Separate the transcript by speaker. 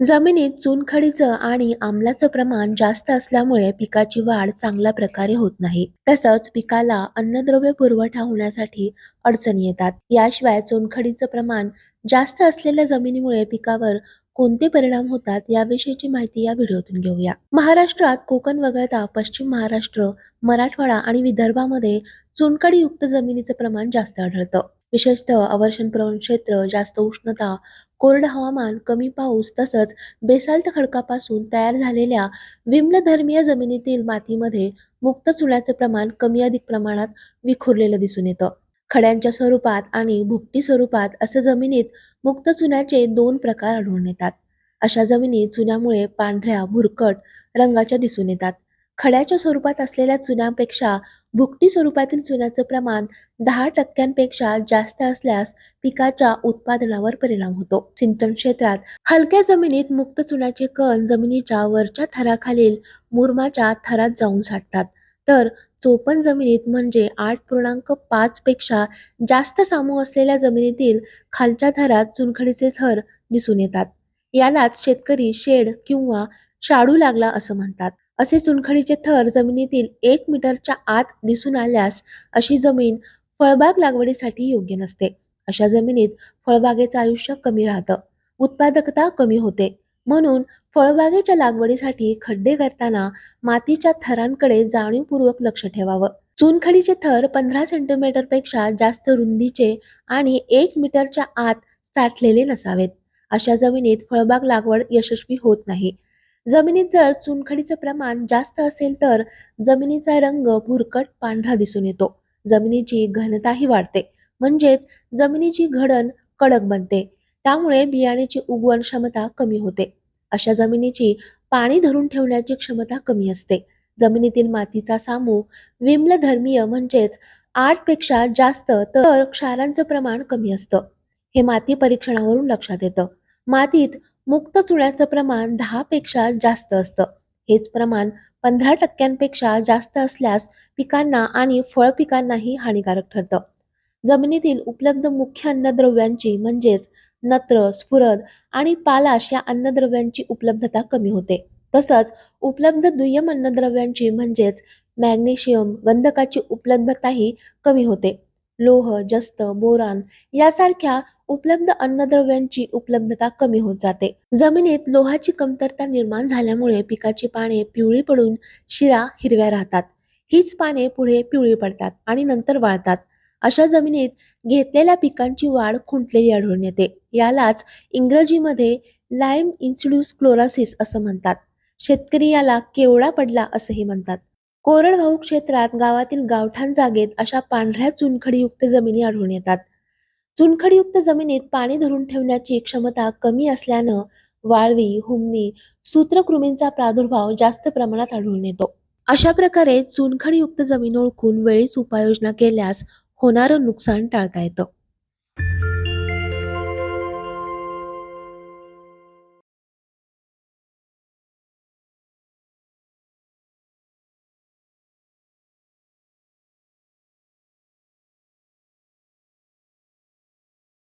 Speaker 1: जमिनीत चुनखडीचं आणि आम्लाचं प्रमाण जास्त असल्यामुळे पिकाची वाढ चांगल्या प्रकारे होत नाही. तसंच पिकाला अन्नद्रव्य पुरवठा होण्यासाठी अडचणी येतात. याशिवाय चुनखडीचं प्रमाण जास्त असलेल्या जमिनीमुळे पिकावर कोणते परिणाम होतात याविषयीची माहिती या व्हिडिओतून घेऊया. महाराष्ट्रात कोकण वगळता पश्चिम महाराष्ट्र मराठवाडा आणि विदर्भामध्ये चुनखडीयुक्त जमिनीचं प्रमाण जास्त आढळतं. विशेषतः अवर्षण प्रवण क्षेत्र जास्त उष्णता कोरडं हवामान कमी पाऊस तसंच बेसाल्ट खडकापासून तयार झालेल्या विम्लधर्मीय जमिनीतील मातीमध्ये मुक्त चुन्याचे प्रमाण कमी अधिक प्रमाणात विखुरलेलं दिसून येतं. खड्यांच्या स्वरूपात आणि भुकटी स्वरूपात असे जमिनीत मुक्त चुन्याचे दोन प्रकार आढळून येतात. अशा जमिनी चुन्यामुळे पांढऱ्या भुरकट रंगाच्या दिसून येतात. खड्याच्या स्वरूपात असलेल्या चुन्यापेक्षा भुकटी स्वरूपातील चुन्याचं प्रमाण दहा टक्क्यांपेक्षा जास्त असल्यास पिकाच्या उत्पादनावर परिणाम होतो. सिंचन क्षेत्रात हलक्या जमिनीत मुक्त चुन्याचे कण जमिनीच्या वरच्या थराखालील मुरमाच्या थरात जाऊन साठतात. तर चोपण जमिनीत म्हणजे आठ पूर्णांक पाच पेक्षा जास्त सामू असलेल्या जमिनीतील खालच्या थरात चुनखडीचे थर दिसून येतात. यालाच शेतकरी शेड किंवा शाडू लागला असं म्हणतात. असे चुनखडीचे थर जमिनीतील एक मीटरच्या आत दिसून आल्यास अशी जमीन फळबाग लागवडीसाठी योग्य नसते. अशा जमिनीत फळबागेचं आयुष्य कमी राहतं. उत्पादकता कमी होते. म्हणून फळबागेच्या लागवडीसाठी खड्डे करताना मातीच्या थरांकडे जाणीवपूर्वक लक्ष ठेवावं. चुनखडीचे थर पंधरा सेंटीमीटरपेक्षा जास्त रुंदीचे आणि एक मीटरच्या आत साठलेले नसावेत. अशा जमिनीत फळबाग लागवड यशस्वी होत नाही. जमिनीत जर चुनखडीचे प्रमाण जास्त असेल तर जमिनीचा रंग भुरकट पांढरा दिसून येतो. जमिनीची घनताही वाढते. म्हणजेच जमिनीची घडण कडक बनते. त्यामुळे बियाण्याची उगवण क्षमता कमी होते. अशा जमिनीची पाणी धरून ठेवण्याची क्षमता कमी असते. जमिनीतील मातीचा सामू विम्लधर्मीय म्हणजेच आठपेक्षा जास्त तर क्षारांचं प्रमाण कमी असतं. हे माती परीक्षणावरून लक्षात येतं. मातीत मुक्त चुन्याचं प्रमाण दहा पेक्षा जास्त असतं. हेच प्रमाण पंधरा टक्क्यांपेक्षा जास्त असल्यास पिकांना आणि फळ पिकांनाही हानिकारक ठरतं. जमिनीतील उपलब्ध मुख्य अन्नद्रव्यांची म्हणजेच नत्र स्फुरद आणि पालाश या अन्नद्रव्यांची उपलब्धता कमी होते. तसंच उपलब्ध दुय्यम अन्नद्रव्यांची म्हणजेच मॅग्नेशियम गंधकाची उपलब्धताही कमी होते. लोह जस्त बोरान यासारख्या उपलब्ध अन्नद्रव्यांची उपलब्धता कमी होत जाते. जमिनीत लोहाची कमतरता निर्माण झाल्यामुळे पिकाची पाने पिवळी पडून शिरा हिरव्या राहतात. हीच पाने पुढे पिवळी पडतात आणि नंतर वाळतात. अशा जमिनीत घेतलेल्या पिकांची वाढ खुंटलेली आढळून येते. यालाच इंग्रजीमध्ये लाईम इन्सिड्यूस क्लोरासिस असं म्हणतात. शेतकरी याला केवडा पडला असंही म्हणतात. कोरडवाहू क्षेत्रात गावातील गावठाण जागेत अशा पांढऱ्या चुनखडीयुक्त जमिनी आढळून येतात. चुनखडीयुक्त जमिनीत पाणी धरून ठेवण्याची क्षमता कमी असल्यानं वाळवी हुमणी सूत्रकृमींचा प्रादुर्भाव जास्त प्रमाणात आढळून येतो. अशा प्रकारे चुनखडीयुक्त जमीन ओळखून वेळीच उपाययोजना केल्यास होणारं नुकसान टाळता येतं.